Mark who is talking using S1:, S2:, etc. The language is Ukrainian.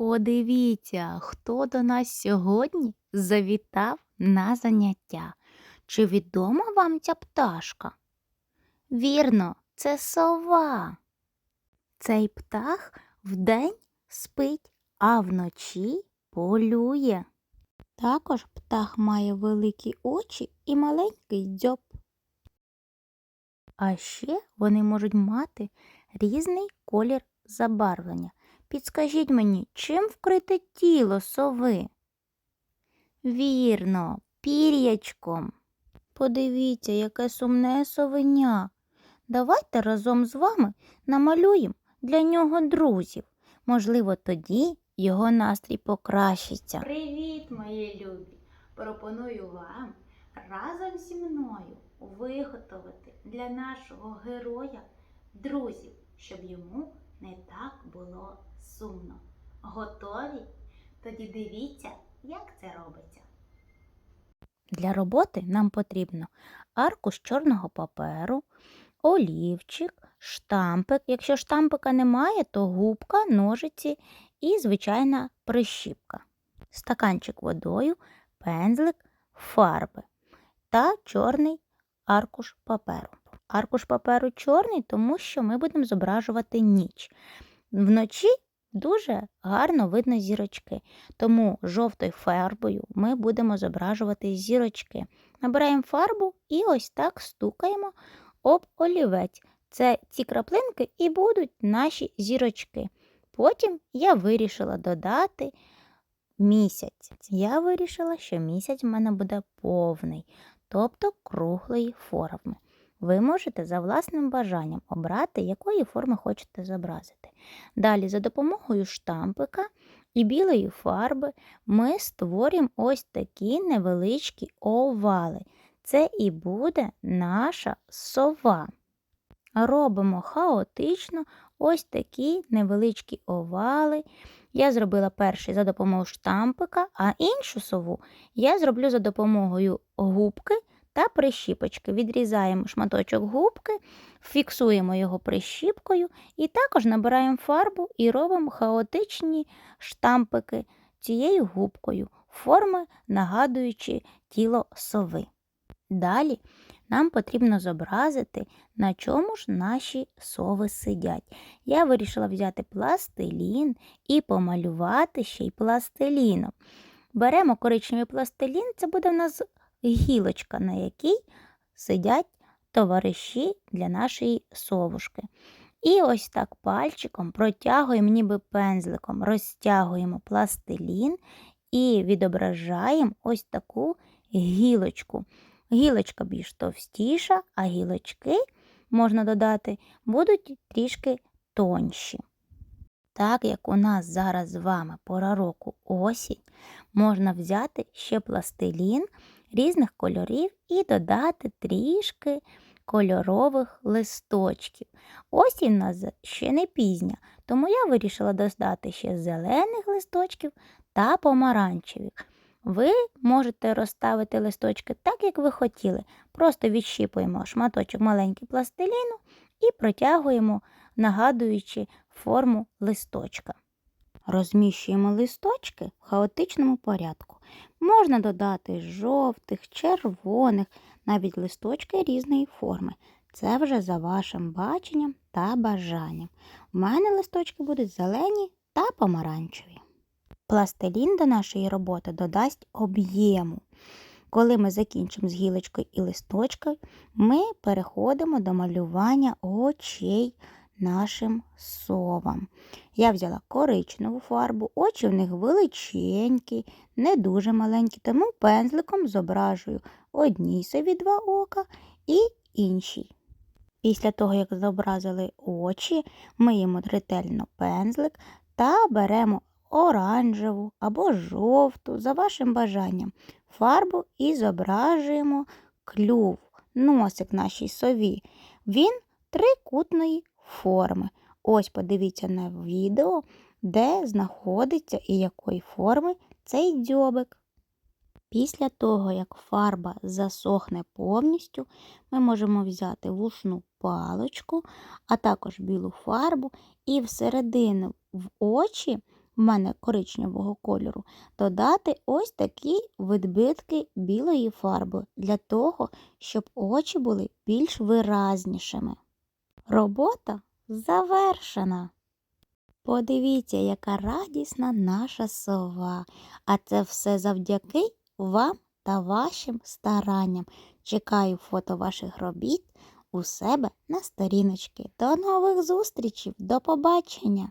S1: Подивіться, хто до нас сьогодні завітав на заняття. Чи відома вам ця пташка? Вірно, це сова. Цей птах вдень спить, а вночі полює. Також птах має великі очі і маленький дзьоб. А ще вони можуть мати різний колір забарвлення. Підскажіть мені, чим вкрите тіло сови? Вірно, пір'ячком. Подивіться, яке сумне совеня. Давайте разом з вами намалюємо для нього друзів. Можливо, тоді його настрій покращиться. Привіт, мої любі! Пропоную вам разом зі мною виготовити для нашого героя друзів, щоб йому не так було сумно. Готові? Тоді дивіться, як це робиться. Для роботи нам потрібно аркуш чорного паперу, олівчик, штампик. Якщо штампика немає, то губка, ножиці і звичайна прищіпка. Стаканчик водою, пензлик, фарби та чорний аркуш паперу. Аркуш паперу чорний, тому що ми будемо зображувати ніч. Вночі дуже гарно видно зірочки, тому жовтою фарбою ми будемо зображувати зірочки. Набираємо фарбу і ось так стукаємо об олівець. Це ці краплинки і будуть наші зірочки. Потім я вирішила додати місяць. Я вирішила, що місяць в мене буде повний, тобто круглої форми. Ви можете за власним бажанням обрати, якої форми хочете зобразити. Далі, за допомогою штампика і білої фарби, ми створюємо ось такі невеличкі овали. Це і буде наша сова. Робимо хаотично ось такі невеличкі овали. Я зробила перший за допомогою штампика, а іншу сову я зроблю за допомогою губки та прищіпочки. Відрізаємо шматочок губки, фіксуємо його прищіпкою і також набираємо фарбу і робимо хаотичні штампики цією губкою, форми, нагадуючи тіло сови. Далі нам потрібно зобразити, на чому ж наші сови сидять. Я вирішила взяти пластилін і помалювати ще й пластиліном. Беремо коричневий пластилін, це буде в нас гілочка, на якій сидять товариші для нашої совушки. І ось так пальчиком протягуємо, ніби пензликом, розтягуємо пластилін і відображаємо ось таку гілочку. Гілочка більш товстіша, а гілочки, можна додати, будуть трішки тонші. Так як у нас зараз з вами пора року осінь, можна взяти ще пластилін різних кольорів і додати трішки кольорових листочків. Осінь у нас ще не пізня, тому я вирішила додати ще зелених листочків та помаранчевих. Ви можете розставити листочки так, як ви хотіли. Просто відщіпуємо шматочок маленький пластиліну і протягуємо, нагадуючи форму листочка. Розміщуємо листочки в хаотичному порядку. Можна додати жовтих, червоних, навіть листочки різної форми. Це вже за вашим баченням та бажанням. У мене листочки будуть зелені та помаранчеві. Пластилін до нашої роботи додасть об'єму. Коли ми закінчимо з гілочкою і листочкою, ми переходимо до малювання очей нашим совам. Я взяла коричневу фарбу, очі в них величенькі, не дуже маленькі, тому пензликом зображую одній сові два ока і іншій. Після того, як зобразили очі, миємо ретельно пензлик та беремо оранжеву або жовту, за вашим бажанням, фарбу і зображуємо клюв, носик нашій сові. Він трикутної форми. Ось подивіться на відео, де знаходиться і якої форми цей дзьобик. Після того, як фарба засохне повністю, ми можемо взяти вушну паличку, а також білу фарбу і всередину в очі в мене коричневого кольору, додати ось такі відбитки білої фарби для того, щоб очі були більш виразнішими. Робота завершена. Подивіться, яка радісна наша сова. А це все завдяки вам та вашим старанням. Чекаю фото ваших робіт у себе на сторіночки. До нових зустрічей, до побачення!